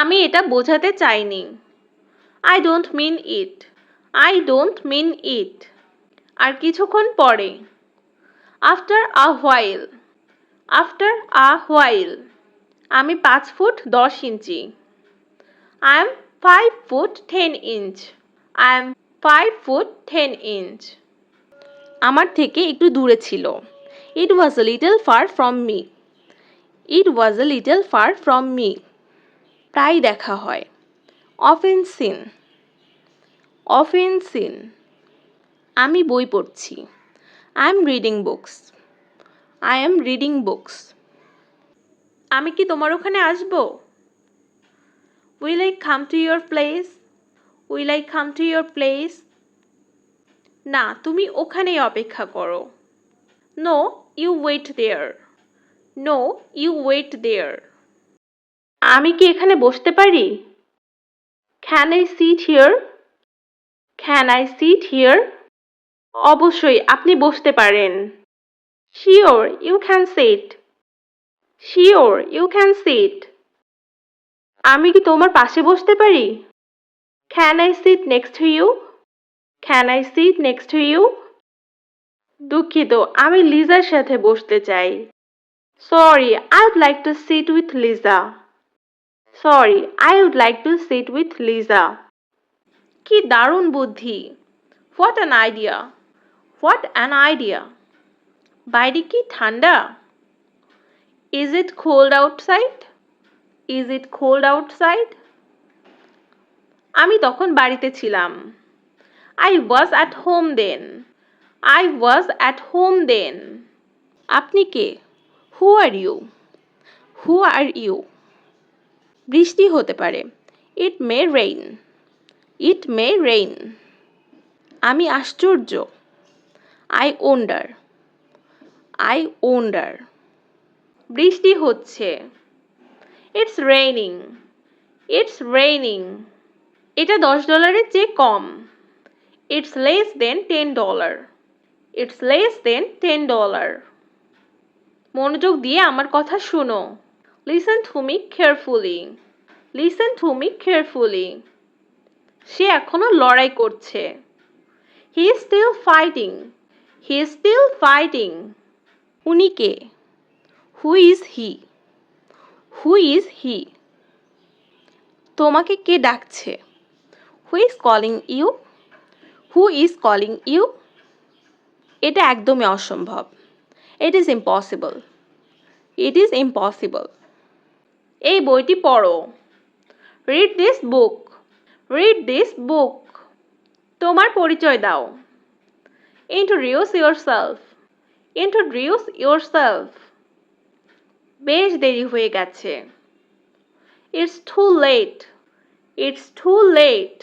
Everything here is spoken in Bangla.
আমি এটা বোঝাতে চাইনি। I don't mean it I don't mean it আর কিছুক্ষণ পরে। After a while after a while আমি পাঁচ ফুট দশ ইঞ্চি। I am five foot ten inch I am five foot ten inch আমার থেকে একটু দূরে ছিল। It was a little far from me it was a little far from me প্রায় দেখা হয়। অফেন সিন অফেন সিন আমি বই পড়ছি। I am reading books I am reading books আমি কি তোমার ওখানে আসব? Will I come to your place will I come to your place না, তুমি ওখানেই অপেক্ষা করো। No you wait there no you wait there আমি কি এখানে বসতে পারি? Can I sit here can I sit here অবশ্যই, আপনি বসতে পারেন। Sure you can sit sure you can sit আমি কি তোমার পাশে বসতে পারি? Can I sit next to you can I sit next to you দুঃখিত, আমি লিজার সাথে বসতে চাই। Sorry I would like to sit with Liza sorry I would like to sit with Liza কি দারুণ বুদ্ধি। What an idea what an idea বাইরে কি ঠান্ডা? Is it cold outside is it cold outside আমি তখন বাড়িতে ছিলাম। I was at home then I was at home then আপনি কে? হু are you who are you বৃষ্টি হতে পারে। ইট মে রেইন ইট মে রেইন আমি আশ্চর্য। আই ওন্ডার আই ওন্ডার বৃষ্টি হচ্ছে। ইটস রেইনিং ইটস রেইনিং এটা দশ ডলারের চেয়ে কম। It's less than ten dollar it's less than ten dollar মনোযোগ দিয়ে আমার কথা শুনো। Listen to me carefully listen to me carefully সে এখনও লড়াই করছে। He is still fighting he is still fighting উনি কে? Who is he who is he তোমাকে কে ডাকছে? Who is calling you who is calling you এটা একদমই অসম্ভব। It is impossible it is impossible এই বইটি পড়ো। Read this book read this book তোমার পরিচয় দাও। Introduce yourself introduce yourself বেশ দেরি হয়ে গেছে। It's too late it's too late